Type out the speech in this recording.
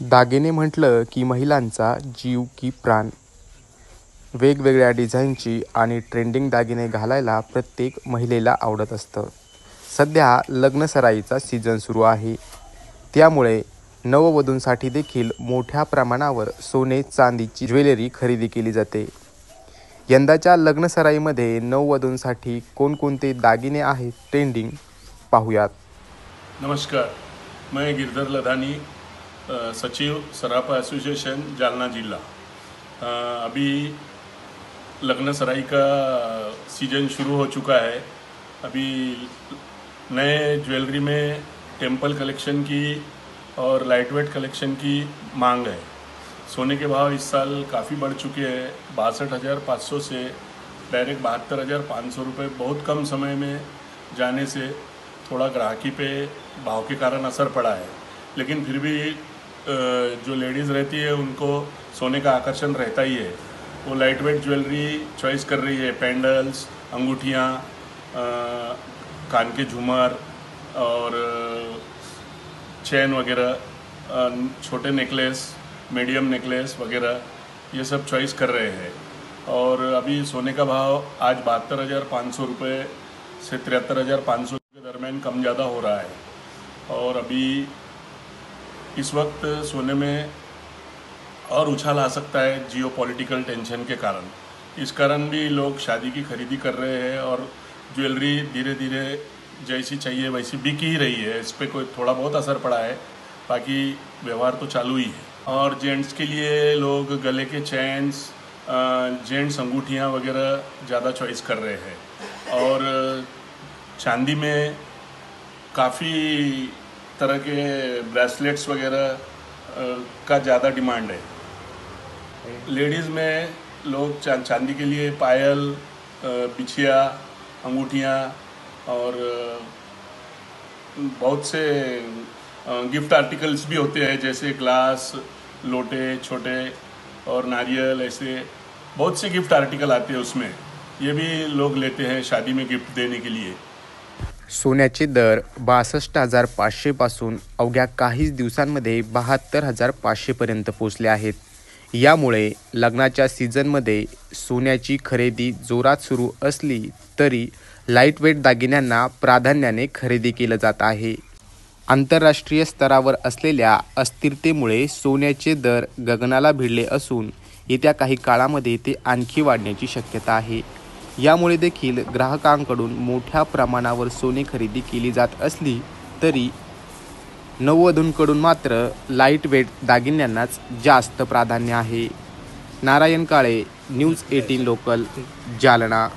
दागिने म्हटलं की महिलांचा जीव की प्राण. वेगवेगळ्या डिझाईनची आणि ट्रेंडिंग दागिने घालायला प्रत्येक महिलेला आवडत असतं. सध्या लग्नसराईचा सीझन सुरू आहे. त्यामुळे नववधूंसाठी देखील मोठ्या प्रमाणावर सोने चांदीची ज्वेलरी खरेदी केली जाते. यंदाच्या लग्नसराईमध्ये नववधूंसाठी कोणकोणते दागिने आहेत ट्रेंडिंग पाहूयात. नमस्कार. मैं गिरधर लधानी सचिव सरापा एसोसिएशन जालना जिला अभी लग्न सराई का सीज़न शुरू हो चुका है। अभी नए ज्वेलरी में टेंपल कलेक्शन की और लाइट वेट कलेक्शन की मांग है। सोने के भाव इस साल काफ़ी बढ़ चुके हैं। बासठ हज़ार पाँच सौ से डायरेक्ट बहत्तर हज़ार पाँच सौ रुपये बहुत कम समय में जाने से थोड़ा ग्राहकी पे भाव के कारण असर पड़ा है। लेकिन फिर भी जो लेडीज़ रहती है, उनको सोने का आकर्षण रहता ही है। वो लाइट वेट ज्वेलरी चॉइस कर रही है पेंडल्स अंगूठियाँ कान के झूमर और चैन वगैरह छोटे नेकलेस मीडियम नेकलेस वगैरह, ये सब चॉइस कर रहे हैं। और अभी सोने का भाव आज बहत्तर हज़ार पाँच सौ रुपये से तिहत्तर हज़ार पाँच सौ के दरमियान कम ज़्यादा हो रहा है। और अभी इस वक्त सोने में और उछाल आ सकता है जियो पॉलिटिकल टेंशन के कारण। इस कारण भी लोग शादी की खरीदी कर रहे हैं और ज्वेलरी धीरे धीरे जैसी चाहिए वैसी बिक ही रही है। इस पर कोई थोड़ा बहुत असर पड़ा है, बाकी व्यवहार तो चालू ही है। और जेंट्स के लिए लोग गले के चैन्स जेंट्स अंगूठियाँ वगैरह ज़्यादा चॉइस कर रहे हैं। और चांदी में काफ़ी तरह के ब्रेसलेट्स वगैरह का ज़्यादा डिमांड है। लेडीज़ में लोग चा, चांदी के लिए पायल बिछिया अंगूठियाँ और बहुत से गिफ्ट आर्टिकल्स भी होते हैं जैसे ग्लास लोटे छोटे और नारियल ऐसे बहुत से गिफ्ट आर्टिकल आते हैं उसमें। ये भी लोग लेते हैं शादी में गिफ्ट देने के लिए। सोन्याचे दर बासष्ट हजार पाचशेपासून अवघ्या काहीच दिवसांमध्ये बहात्तर हजार पाचशेपर्यंत पोचले आहेत. यामुळे लग्नाच्या सीझनमध्ये सोन्याची खरेदी जोरात सुरू असली तरी लाईटवेट दागिन्यांना प्राधान्याने खरेदी केलं जात आहे. आंतरराष्ट्रीय स्तरावर असलेल्या अस्थिरतेमुळे सोन्याचे दर गगनाला भिडले असून येत्या काही काळामध्ये ते आणखी वाढण्याची शक्यता आहे. यामुळे देखील ग्राहकांकडून मोठ्या प्रमाणावर सोने खरेदी केली जात असली तरी नववधूंकडून मात्र लाइट वेट दागिन्यांनाच जास्त प्राधान्य आहे. Narayan Kale news eighteen local Jalna.